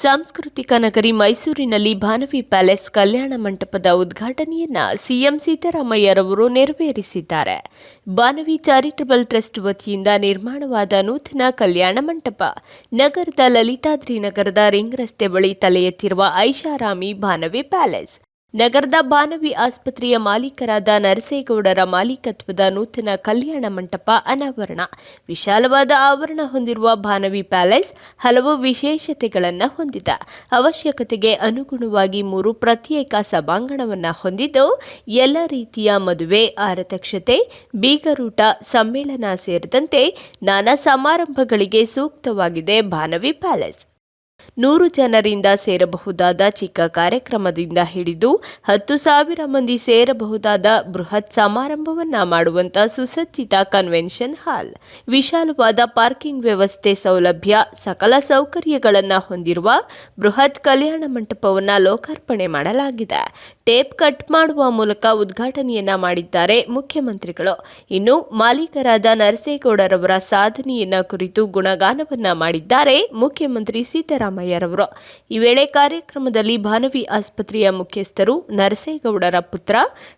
ಸಾಂಸ್ಕೃತಿಕ ನಗರಿ ಮೈಸೂರಿನಲ್ಲಿ ಭಾನವಿ ಪ್ಯಾಲೇಸ್ ಕಲ್ಯಾಣ ಮಂಟಪದ ಉದ್ಘಾಟನೆಯನ್ನ ಸಿಎಂ ಸಿದ್ದರಾಮಯ್ಯರವರು ನೆರವೇರಿಸಿದ್ದಾರೆ. ಭಾನವಿ ಚಾರಿಟಬಲ್ ಟ್ರಸ್ಟ್ ವತಿಯಿಂದ ನಿರ್ಮಾಣವಾದ ನೂತನ ಕಲ್ಯಾಣ ಮಂಟಪ, ನಗರದ ಲಲಿತಾದ್ರಿ ನಗರದ ರಿಂಗ್ ರಸ್ತೆ ಬಳಿ ತಲೆ ಎತ್ತಿರುವ ಐಷಾರಾಮಿ ಭಾನವಿ ಪ್ಯಾಲೇಸ್. ನಗರದ ಬಾನವಿ ಆಸ್ಪತ್ರೆಯ ಮಾಲೀಕರಾದ ನರಸೇಗೌಡರ ಮಾಲೀಕತ್ವದ ನೂತನ ಕಲ್ಯಾಣ ಮಂಟಪ ಅನಾವರಣ. ವಿಶಾಲವಾದ ಆವರಣ ಹೊಂದಿರುವ ಬಾನವಿ ಪ್ಯಾಲೇಸ್ ಹಲವು ವಿಶೇಷತೆಗಳನ್ನು ಹೊಂದಿದೆ. ಅವಶ್ಯಕತೆಗೆ ಅನುಗುಣವಾಗಿ ಮೂರು ಪ್ರತ್ಯೇಕ ಸಭಾಂಗಣವನ್ನು ಹೊಂದಿದ್ದು, ಎಲ್ಲ ರೀತಿಯ ಮದುವೆ, ಆರತಕ್ಷತೆ, ಬೀಗರೂಟ, ಸಮ್ಮೇಳನ ಸೇರಿದಂತೆ ನಾನಾ ಸಮಾರಂಭಗಳಿಗೆ ಸೂಕ್ತವಾಗಿದೆ ಬಾನವಿ ಪ್ಯಾಲೇಸ್. ನೂರು ಜನರಿಂದ ಸೇರಬಹುದಾದ ಚಿಕ್ಕ ಕಾರ್ಯಕ್ರಮದಿಂದ ಹಿಡಿದು ಹತ್ತು ಸಾವಿರ ಮಂದಿ ಸೇರಬಹುದಾದ ಬೃಹತ್ ಸಮಾರಂಭವನ್ನ ಮಾಡುವಂತ ಸುಸಜ್ಜಿತ ಕನ್ವೆನ್ಷನ್ ಹಾಲ್ ವಿಶಾಲವಾದ ಪಾರ್ಕಿಂಗ್ ವ್ಯವಸ್ಥೆ ಸೌಲಭ್ಯ, ಸಕಲ ಸೌಕರ್ಯಗಳನ್ನು ಹೊಂದಿರುವ ಬೃಹತ್ ಕಲ್ಯಾಣ ಮಂಟಪವನ್ನು ಲೋಕಾರ್ಪಣೆ ಮಾಡಲಾಗಿದೆ. ಟೇಪ್ ಕಟ್ ಮಾಡುವ ಮೂಲಕ ಉದ್ಘಾಟನೆಯನ್ನ ಮಾಡಿದ್ದಾರೆ ಮುಖ್ಯಮಂತ್ರಿಗಳು. ಇನ್ನು ಮಾಲೀಕರಾದ ನರಸೇಗೌಡರವರ ಸಾಧನೆಯನ್ನ ಕುರಿತು ಗುಣಗಾನವನ್ನ ಮಾಡಿದ್ದಾರೆ ಮುಖ್ಯಮಂತ್ರಿ ಸಿದ್ದರಾಮಯ್ಯರವರು. ಈ ವೇಳೆ ಕಾರ್ಯಕ್ರಮದಲ್ಲಿ ಭಾನವಿ ಆಸ್ಪತ್ರೆಯ ಮುಖ್ಯಸ್ಥರು ನರಸೇಗೌಡರ ಪುತ್ರ,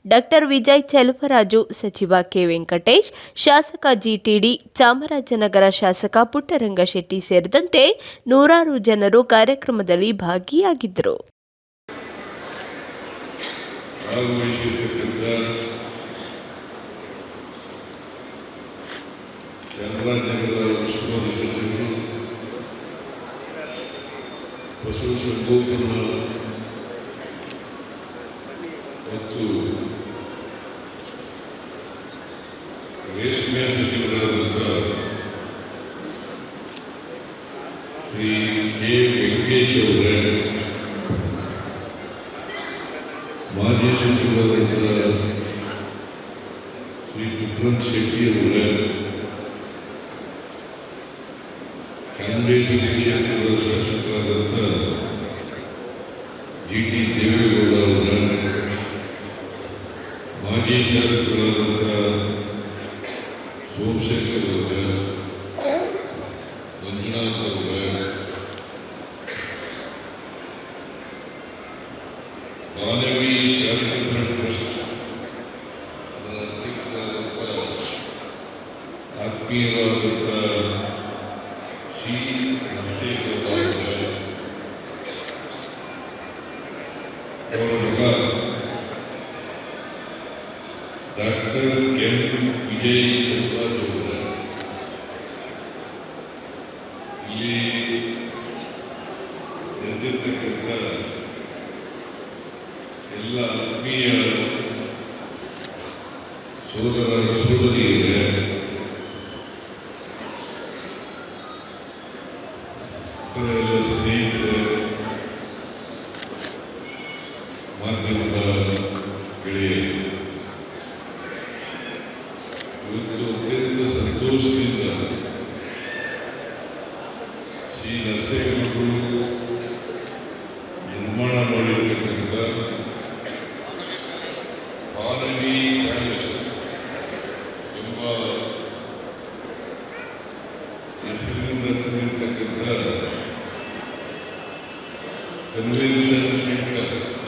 ಡಾಕ್ಟರ್ ವಿಜಯ್ ಚೆಲುವರಾಜು, ಸಚಿವ ಕೆ ವೆಂಕಟೇಶ್, ಶಾಸಕ ಜಿಟಿಡಿ, ಚಾಮರಾಜನಗರ ಶಾಸಕ ಪುಟ್ಟರಂಗಶೆಟ್ಟಿ ಸೇರಿದಂತೆ ನೂರಾರು ಜನರು ಕಾರ್ಯಕ್ರಮದಲ್ಲಿ ಭಾಗಿಯಾಗಿದ್ದರು. ಭಾಗವಹಿಸಿರ್ತಕ್ಕಂಥ ಚಾಮರಾಜನಗರ ಉಸ್ತುವಾರಿ ಸಚಿವರು ಪಶು ಸಂಗೋಪನಾ ಮತ್ತು ರೇಷ್ಮೆ ಸಚಿವರಾದಂಥ ಶ್ರೀ ಕೆ ವೆಂಕಟೇಶ್ ಅವರೇ ಮಾಜಿ ಸಚಿವರಾದಂಥ ಶ್ರೀ ವಿಕ್ರಮ್ ಶೆಟ್ಟಿ ಅವರ ಚಾಮುಂಡೇಶ್ವರಿ ಕ್ಷೇತ್ರದ ಶಾಸಕರಾದಂಥ ಜಿ ಟಿ ದೇವೇಗೌಡ ಅವರ, ಮಾಜಿ ಶಾಸಕರಾದಂಥ ಸೋಮಶೇಖರ್ ಅವರ, ಮಂಜುನಾಥ್ ಅವರ ಮಾನವಿ ಆತ್ಮೀಯರಾದಂಥ ಸಿ ನರಸೇಗೌಡ ಅವರ ಅವರ ಮಗ ಡಾಕ್ಟರ್ ಎಂ ವಿಜಯ್ ಚಂದ್ರಾಜ್ ಅವರ ಇಲ್ಲಿ ನೆರೆದಿರ್ತಕ್ಕಂಥ ಎಲ್ಲ ಆತ್ಮೀಯ ಸೋದರ ಸೋದರಿಯರೇ ಸ್ನೇಹಿತರೆ ಮಾಧ್ಯಮದ ಗೆಳೆಯರು ಇವತ್ತು ಸಂತೋಷದಿಂದ ಶ್ರೀ ನರಸೇಗೌಡರು ನಿರ್ಮಾಣ ಮಾಡಿರ್ತಕ್ಕಂಥ ಪ್ಯಾಲೇಸ್ ಎಂಬ ಹೆಸರಿನಿಂದ ಕೂಡಿರ್ತಕ್ಕಂಥ Können wir das nicht mehr?